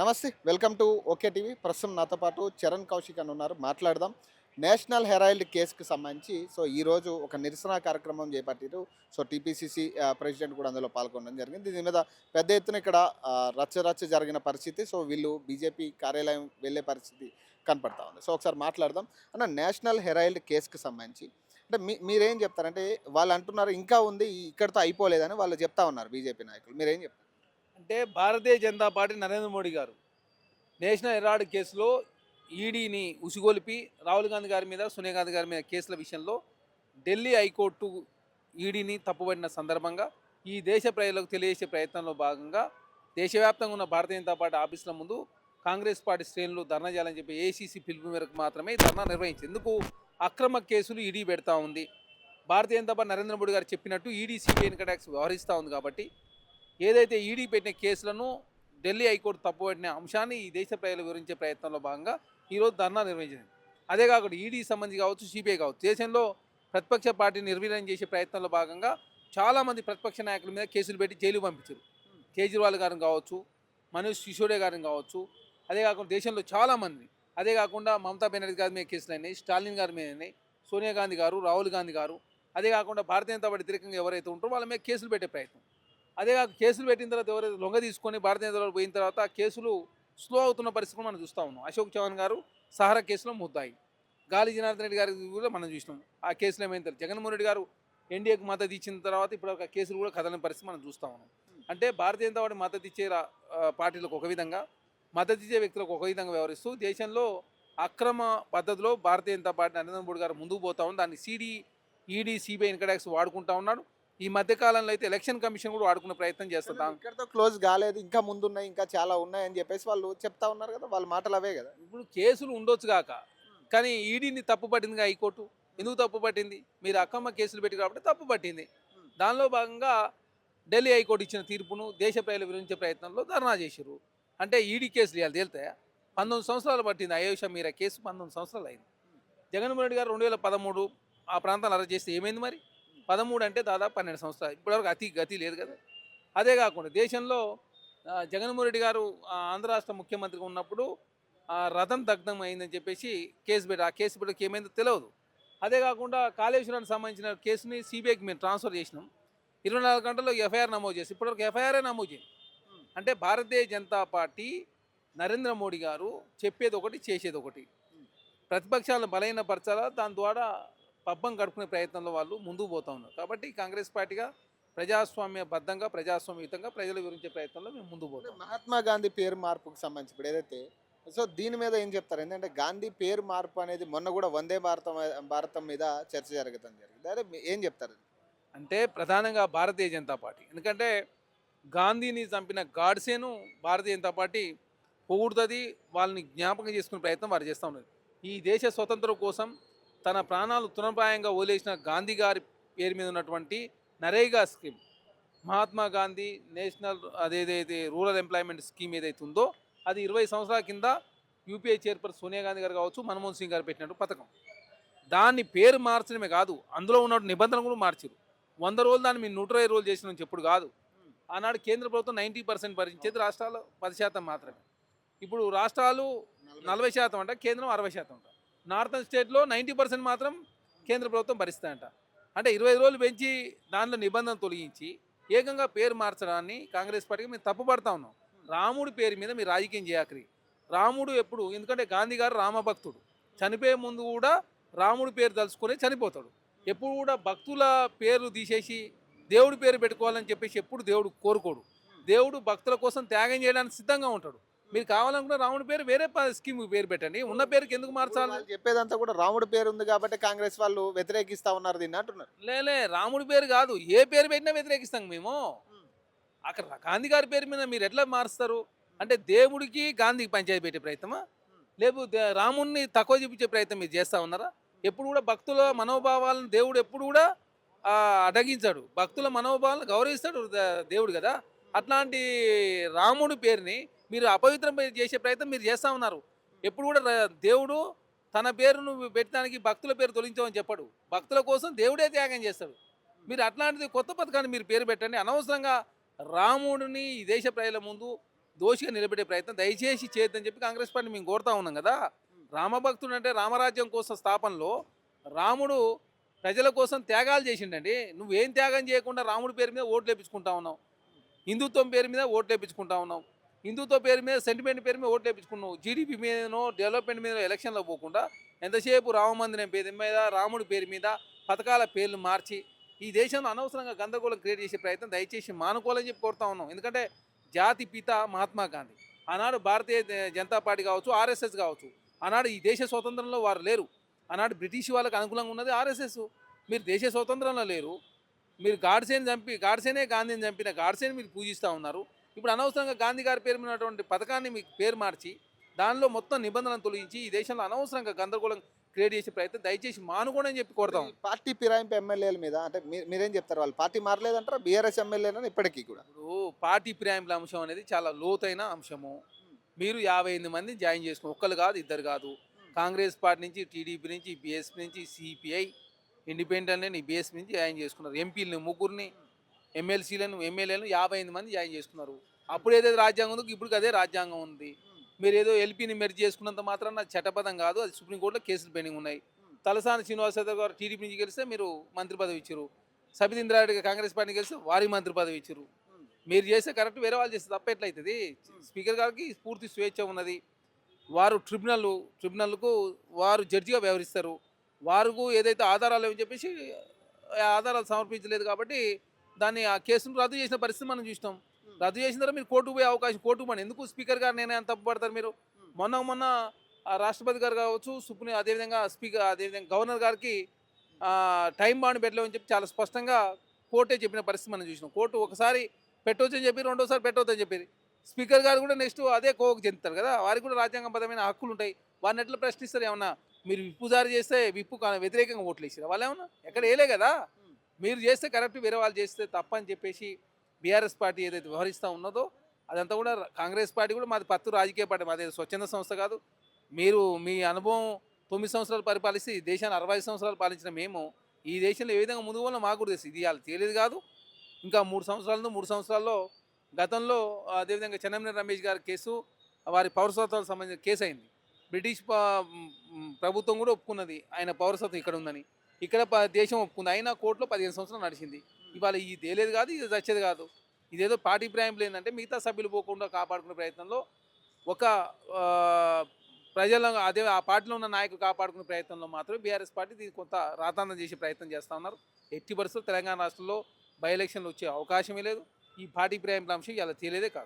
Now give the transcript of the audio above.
నమస్తే welcome to okay TV. ప్రస్తుతం నాతో పాటు చరణ్ కౌశిక్ అని ఉన్నారు. మాట్లాడదాం. నేషనల్ హెరాల్డ్ కేసుకు సంబంధించి సో ఈరోజు ఒక నిరసన కార్యక్రమం చేపట్టారు. సో టీపీసీసీ ప్రెసిడెంట్ కూడా అందులో పాల్గొనడం జరిగింది. దీని మీద పెద్ద ఎత్తున ఇక్కడ రచ్చ రచ్చ జరిగిన పరిస్థితి. సో వీళ్ళు బీజేపీ కార్యాలయం వెళ్ళే పరిస్థితి కనపడతా ఉంది. సో ఒకసారి మాట్లాడదాం. అన్న నేషనల్ హెరాల్డ్ కేసుకు సంబంధించి అంటే మీ మీరేం చెప్తారంటే వాళ్ళు అంటున్నారు ఇంకా ఉంది ఇక్కడితో అయిపోలేదని వాళ్ళు చెప్తా ఉన్నారు బీజేపీ నాయకులు. మీరేం చెప్తారు? అంటే Bharatiya Janata party Narendra Modi garu national herald కేసులో ఈడీని ఉసిగొలిపి రాహుల్ గాంధీ గారి మీద సోనియా గాంధీ గారి మీద కేసుల విషయంలో ఢిల్లీ హైకోర్టు ఈడీని తప్పుబడిన సందర్భంగా ఈ దేశ ప్రజలకు తెలియజేసే ప్రయత్నంలో భాగంగా దేశవ్యాప్తంగా ఉన్న భారతీయ జనతా పార్టీ ఆఫీసుల ముందు కాంగ్రెస్ పార్టీ శ్రేణులు ధర్నా చేయాలని చెప్పి ఏసీసీ పిలుపు మేరకు మాత్రమే ధర్నా నిర్వహించింది. ఎందుకు? అక్రమ కేసులు ఈడీ పెడతా ఉంది. భారతీయ జనతా పార్టీ నరేంద్ర మోడీ గారు చెప్పినట్టు ఈడీ సిబిఐ ఇన్కమ్ ట్యాక్స్ వ్యవహరిస్తూ ఉంది కాబట్టి ఏదైతే ఈడీ పెట్టిన కేసులను ఢిల్లీ హైకోర్టు తప్పుపట్టిన అంశాన్ని ఈ దేశ ప్రజలు వివరించే ప్రయత్నంలో భాగంగా ఈరోజు ధర్నా నిర్వహించింది. అదే కాకుండా ఈడీ సంబంధించి కావచ్చు సిబిఐ కావచ్చు దేశంలో ప్రతిపక్ష పార్టీని నిర్వీర్యం చేసే ప్రయత్నంలో భాగంగా చాలామంది ప్రతిపక్ష నాయకుల మీద కేసులు పెట్టి జైలు పంపించారు. కేజ్రీవాల్ గారిని కావచ్చు మనీష్ సిసోడే గారిని కావచ్చు అదే కాకుండా దేశంలో చాలామంది. అదే కాకుండా మమతా బెనర్జీ గారి మీద కేసులు అయినాయి స్టాలిన్ గారి మీద అయినాయి సోనియా గాంధీ గారు రాహుల్ గాంధీ గారు అదే కాకుండా భారతీయ జనతా పార్టీ వ్యతిరేకంగా ఎవరైతే ఉంటారో వాళ్ళ మీద కేసులు పెట్టే ప్రయత్నం. అదే కాక కేసులు పెట్టిన తర్వాత ఎవరైతే లొంగ తీసుకొని భారతీయ జనతా పోయిన తర్వాత కేసులు స్లో అవుతున్న పరిస్థితులు మనం చూస్తూ ఉన్నాం. అశోక్ చౌహాన్ గారు సహారా కేసులో ముద్దాయి. గాలి జనార్దన్ రెడ్డి గారి కూడా మనం చూసినాం. ఆ కేసులో ఏమైంది తెలియదు జగన్మోహన్ రెడ్డి గారు ఎన్డీఏకి మద్దతు ఇచ్చిన తర్వాత ఇప్పుడు ఒక కేసులు కూడా కదలని పరిస్థితి మనం చూస్తూ ఉన్నాం. అంటే భారతీయ జనతా పార్టీ మద్దతు ఇచ్చే పార్టీలకు ఒక విధంగా మద్దతు ఇచ్చే వ్యక్తులకు ఒక విధంగా వ్యవహరిస్తూ దేశంలో అక్రమ పద్ధతిలో భారతీయ జనతా పార్టీ నరేంద్ర మోడీ గారు ముందుకు పోతా ఉంది. దాన్ని CD ED CBI income tax వాడుకుంటా ఉన్నాడు. ఈ మధ్య కాలంలో అయితే ఎలక్షన్ కమిషన్ కూడా వాడుకునే ప్రయత్నం చేస్తుంటాం ఇక్కడితో క్లోజ్ కాలేదు. ఇంకా ముందున్నాయి ఇంకా చాలా ఉన్నాయని చెప్పేసి వాళ్ళు చెప్తా ఉన్నారు కదా వాళ్ళ మాటలు అవే కదా. ఇప్పుడు కేసులు ఉండొచ్చు కాక కానీ ఈడీని తప్పు పట్టింది హైకోర్టు? ఎందుకు తప్పు పట్టింది? మీరు అక్కమ్మ కేసులు పెట్టి కాబట్టి తప్పు పట్టింది. దానిలో భాగంగా ఢిల్లీ హైకోర్టు ఇచ్చిన తీర్పును దేశ ప్రజలు వివరించే ప్రయత్నంలో ధర్నా చేశారు అంటే ఈడీ కేసులు ఇవాళ తేలుతాయా? పంతొమ్మిది సంవత్సరాలు పట్టింది అయోష మీరా కేసు పంతొమ్మిది సంవత్సరాలు అయింది. జగన్మోహన్ రెడ్డి గారు రెండు వేల పదమూడు ఆ ప్రాంతాలు అరెస్ట్ చేస్తే ఏమైంది మరి? పదమూడు అంటే దాదాపు పన్నెండు సంవత్సరాలు. ఇప్పటివరకు అతి గతి లేదు కదా. అదే కాకుండా దేశంలో జగన్మోహన్ రెడ్డి గారు ఆంధ్ర రాష్ట్ర ముఖ్యమంత్రిగా ఉన్నప్పుడు రథం దగ్ధం అయిందని చెప్పేసి కేసు పెట్టి ఆ కేసు పెట్టకి ఏమైందో తెలియదు అదే కాకుండా కాళేశ్వరానికి సంబంధించిన కేసుని సిబిఐకి మేము ట్రాన్స్ఫర్ చేసినాం. ఇరవై నాలుగు గంటల్లో ఎఫ్ఐఆర్ నమోదు చేసి ఇప్పటివరకు ఎఫ్ఐఆర్ఏ నమోదు చేయండి. అంటే భారతీయ జనతా పార్టీ నరేంద్ర మోడీ గారు చెప్పేది ఒకటి చేసేది ఒకటి. ప్రతిపక్షాలను బలహీనపరచాలా? దాని ద్వారా పబ్బం గడుపుకునే ప్రయత్నంలో వాళ్ళు ముందుకు పోతా ఉన్నారు. కాబట్టి కాంగ్రెస్ పార్టీగా ప్రజాస్వామ్య బద్ధంగా ప్రజాస్వామ్యయుతంగా ప్రజలు వివరించే ప్రయత్నంలో మేము ముందుకు పోతాం. మహాత్మా గాంధీ పేరు మార్పుకు సంబంధించి ఇప్పుడు ఏదైతే సో దీని మీద ఏం చెప్తారు? ఎందుకంటే గాంధీ పేరు మార్పు అనేది మొన్న కూడా వందే భారతం భారతం మీద చర్చ జరగడం జరిగింది. అదే ఏం చెప్తారు? అంటే ప్రధానంగా భారతీయ జనతా పార్టీ. ఎందుకంటే గాంధీని చంపిన గాడ్సేను భారతీయ జనతా పార్టీ పొగుడుతుంది. వాళ్ళని జ్ఞాపకం చేసుకునే ప్రయత్నం వారు చేస్తూ ఉన్నారు. ఈ దేశ స్వతంత్రం కోసం తన ప్రాణాలు తృణప్రాయంగా వదిలేసిన గాంధీ గారి పేరు మీద ఉన్నటువంటి నరేగా స్కీమ్ మహాత్మా గాంధీ నేషనల్ అదేదైతే రూరల్ ఎంప్లాయ్మెంట్ స్కీమ్ ఏదైతే ఉందో అది ఇరవై సంవత్సరాల కింద యూపీఐ చైర్పర్సన్ సోనియా గాంధీ గారు కావచ్చు మన్మోహన్ సింగ్ గారు పెట్టినట్టు పథకం. దాన్ని పేరు మార్చడమే కాదు అందులో ఉన్న నిబంధనలు కూడా మార్చారు వంద రోజులు దాన్ని మీరు నూట ఇరవై రోజులు చేసిన చెప్పుడు కాదు. ఆనాడు కేంద్ర ప్రభుత్వం నైంటీ పర్సెంట్ భరించేది రాష్ట్రాలు పది శాతం మాత్రమే. ఇప్పుడు రాష్ట్రాలు నలభై శాతం అంట కేంద్రం అరవై శాతం అంట. నార్థన్ స్టేట్లో నైంటీ పర్సెంట్ మాత్రం కేంద్ర ప్రభుత్వం భరిస్తాయంట. అంటే ఇరవై రోజులు పెంచి దానిలో నిబంధన తొలగించి ఏకంగా పేరు మార్చడాన్ని కాంగ్రెస్ పార్టీకి మేము తప్పుపడతా ఉన్నాం. రాముడి పేరు మీద మీరు రాజకీయం చేయకరి. రాముడు ఎప్పుడు ఎందుకంటే గాంధీ గారు రామభక్తుడు. చనిపోయే ముందు కూడా రాముడి పేరు తలుచుకొని చనిపోతాడు. ఎప్పుడు కూడా భక్తుల పేర్లు తీసేసి దేవుడి పేరు పెట్టుకోవాలని చెప్పేసి ఎప్పుడు దేవుడు కోరుకోడు. దేవుడు భక్తుల కోసం త్యాగం చేయడానికి సిద్ధంగా ఉంటాడు. మీరు కావాలనుకున్న రాముడి పేరు వేరే స్కీమ్ పేరు పెట్టండి. ఉన్న పేరుకి ఎందుకు మార్చాలి? చెప్పేదంతా కూడా రాముడి పేరు ఉంది కాబట్టి కాంగ్రెస్ వాళ్ళు వ్యతిరేకిస్తా ఉన్నారు దీన్ని అంటున్నారు. లేలే రాముడి పేరు కాదు. ఏ పేరు పెట్టినా వ్యతిరేకిస్తాం మేము. అక్కడ గాంధీ గారి పేరు మీద మీరు ఎట్లా మారుస్తారు? అంటే దేవుడికి గాంధీకి పంచాయతీ పెట్టే ప్రయత్నమా? లేకపోతే రాముడిని తక్కువ చూపించే ప్రయత్నం మీరు చేస్తా ఉన్నారా? ఎప్పుడు కూడా భక్తుల మనోభావాలను దేవుడు ఎప్పుడు కూడా అడగించాడు భక్తుల మనోభావాలను గౌరవిస్తాడు దేవుడు కదా. అట్లాంటి రాముడి పేరుని మీరు అపవిత్రం చేసే ప్రయత్నం మీరు చేస్తా ఉన్నారు. ఎప్పుడు కూడా దేవుడు తన పేరును పెట్టడానికి భక్తుల పేరు తొలగించమని చెప్పడు. భక్తుల కోసం దేవుడే త్యాగం చేస్తాడు. మీరు అట్లాంటిది కొత్త పథకాన్ని మీరు పేరు పెట్టండి. అనవసరంగా రాముడిని ఈ దేశ ప్రజల ముందు దోషిగా నిలబెట్టే ప్రయత్నం దయచేసి చేయొద్దని చెప్పి కాంగ్రెస్ పార్టీ మేము కోరుతా ఉన్నాం కదా. రామభక్తుడు అంటే రామరాజ్యం కోసం స్థాపనలో రాముడు ప్రజల కోసం త్యాగాలు చేసిండండి. నువ్వేం త్యాగం చేయకుండా రాముడి పేరు మీద ఓట్లు వేపించుకుంటా ఉన్నావు. హిందుత్వం పేరు మీద ఓట్లు వేపించుకుంటా ఉన్నావు. హిందుత్వ పేరు మీద సెంటిమెంట్ పేరు మీద ఓట్లు వేయించుకున్నావు జీడిపి మీదనో డెవలప్మెంట్ మీద ఎలక్షన్లో పోకుండా ఎంతసేపు రామమందిరం పేరు మీద రాముడి పేరు మీద పథకాల పేర్లు మార్చి ఈ దేశంలో అనవసరంగా గందరగోళం క్రియేట్ చేసే ప్రయత్నం దయచేసి మానుకోవాలని చెప్పి కోరుతా ఉన్నాం. ఎందుకంటే జాతి పిత మహాత్మా గాంధీ. ఆనాడు భారతీయ జనతా పార్టీ కావచ్చు ఆర్ఎస్ఎస్ కావచ్చు ఆనాడు ఈ దేశ స్వతంత్రంలో వారు లేరు. ఆనాడు బ్రిటిష్ వాళ్ళకి అనుకూలంగా ఉన్నది ఆర్ఎస్ఎస్ మీరు దేశ స్వతంత్రంలో లేరు. మీరు గాడ్సేని చంపి గాడ్సేనే గాంధీని చంపిన గాడ్సేని మీరు పూజిస్తూ ఉన్నారు. ఇప్పుడు అనవసరంగా గాంధీ గారి పేరు మీద ఉన్నటువంటి పథకాన్ని మీకు పేరు మార్చి దానిలో మొత్తం నిబంధనలు తొలగించి ఈ దేశంలో అనవసరంగా గందరగోళం క్రియేట్ చేసే ప్రయత్నం దయచేసి మానుకోండి అని చెప్పి కోరుతాం. పార్టీ ఫిరాయింపు ఎమ్మెల్యేల మీద అంటే మీరేం చెప్తారు? వాళ్ళు పార్టీ మారలేదంటారా? బీఆర్ఎస్ ఎమ్మెల్యేలని ఇప్పటికీ కూడా? ఇప్పుడు పార్టీ ఫిరాయింపుల అంశం అనేది చాలా లోతైన అంశము. మీరు యాభై ఎనిమిది మంది జాయిన్ చేసుకుని ఒక్కరు కాదు ఇద్దరు కాదు. కాంగ్రెస్ పార్టీ నుంచి టీడీపీ నుంచి బీఎస్పీ నుంచి సిపిఐ ఇండిపెండెంట్ బీఎస్పీ నుంచి జాయిన్ చేసుకున్నారు. ఎంపీలను ముగ్గురిని ఎమ్మెల్సీలను ఎమ్మెల్యేలను యాభై ఎనిమిది మంది జాయిన్ చేసుకున్నారు అప్పుడు ఏదైతే రాజ్యాంగం ఉందో ఇప్పుడు అదే రాజ్యాంగం ఉంది. మీరు ఏదో ఎల్పీని మెర్జ్ చేసుకున్నంత మాత్రం నా చట్టపదం కాదు. అది సుప్రీంకోర్టులో కేసులు పెండింగ్ ఉన్నాయి. తలసాని శ్రీనివాస గారు టీడీపీ నుంచి గెలిస్తే మీరు మంత్రి పదవి ఇచ్చారు. సబితీంద్రారెడ్డి కాంగ్రెస్ పార్టీ గెలిస్తే వారి మంత్రి పదవి ఇచ్చారు. మీరు చేస్తే కరెక్ట్ వేరే వాళ్ళు చేస్తే తప్ప ఎట్లయితుంది? స్పీకర్ గారికి పూర్తి స్వేచ్ఛ ఉన్నది. వారు ట్రిబ్యునల్ ట్రిబ్యునల్కు వారు జడ్జిగా వ్యవహరిస్తారు. వారికి ఏదైతే ఆధారాలు ఏమని చెప్పేసి ఆధారాలు సమర్పించలేదు కాబట్టి దాన్ని ఆ కేసును రద్దు చేసిన పరిస్థితి మనం చూసినాం. రద్దు చేసిన తర్వాత మీరు కోర్టుకు పోయే అవకాశం కోర్టుకు పోండి ఎందుకు స్పీకర్ గారు నేనే అంత తప్పుపడతారు మీరు? మొన్న మొన్న రాష్ట్రపతి గారు కావచ్చు సుప్రీం అదేవిధంగా స్పీకర్ అదేవిధంగా గవర్నర్ గారికి టైం బాండ్ పెట్టలేమని చెప్పి చాలా స్పష్టంగా కోర్టే చెప్పిన పరిస్థితి మనం చూసినాం. కోర్టు ఒకసారి పెట్టవచ్చని చెప్పి రెండోసారి పెట్టవద్దని చెప్పి. స్పీకర్ గారు కూడా నెక్స్ట్ అదే కోవకు చెందుతారు కదా. వారికి కూడా రాజ్యాంగబద్ధమైన హక్కులు ఉంటాయి. వారిని ఎట్లా ప్రశ్నిస్తారు ఏమన్నా? మీరు విప్పు జారీ చేస్తే విప్పు వ్యతిరేకంగా ఓట్లు వేసారు? వాళ్ళు ఏమన్నా? ఎక్కడ వేయలే కదా. మీరు చేస్తే కరెక్ట్ వేరే వాళ్ళు చేస్తే తప్ప అని చెప్పేసి బీఆర్ఎస్ పార్టీ ఏదైతే వ్యవహరిస్తూ ఉన్నదో అదంతా కూడా కాంగ్రెస్ పార్టీ కూడా మాది పత్తు రాజకీయ పార్టీ మాది స్వచ్ఛంద సంస్థ కాదు. మీరు మీ అనుభవం తొమ్మిది సంవత్సరాలు పరిపాలిస్తే ఈ దేశాన్ని అరవై సంవత్సరాలు పాలించిన మేము ఈ దేశంలో ఏ విధంగా ముందు వల్ల మాకు కూడా తెలుసు. ఇది వాళ్ళు తెలియదు కాదు. ఇంకా మూడు సంవత్సరాలను మూడు సంవత్సరాల్లో గతంలో అదేవిధంగా చెన్నమనేని రమేష్ గారి కేసు వారి పౌరసత్వాలకు సంబంధించిన కేసు అయింది బ్రిటిష్ ప్రభుత్వం కూడా ఒప్పుకున్నది. ఆయన పౌరసత్వం ఇక్కడ ఉందని. ఇక్కడ దేశం ఒప్పుకుంది. అయినా కోర్టులో పదిహేను సంవత్సరాలు నడిచింది. ఇవాళ ఇది తేలేదు కాదు ఇది చచ్చేది కాదు. ఇదేదో పార్టీ ప్రాయం లేదంటే మిగతా సభ్యులు పోకుండా కాపాడుకునే ప్రయత్నంలో ఒక ఆ, ప్రజల అదే ఆ పార్టీలో ఉన్న నాయకులు కాపాడుకునే ప్రయత్నంలో మాత్రమే బీఆర్ఎస్ పార్టీ దీన్ని కొంత రాతాంతం చేసే ప్రయత్నం చేస్తూ ఉన్నారు. ఎట్టి పరిస్థితుల్లో తెలంగాణ రాష్ట్రంలో బై ఎలక్షన్లు వచ్చే అవకాశమే లేదు. ఈ పార్టీ ప్రాయం అంశం ఇలా తేలేదే కాదు.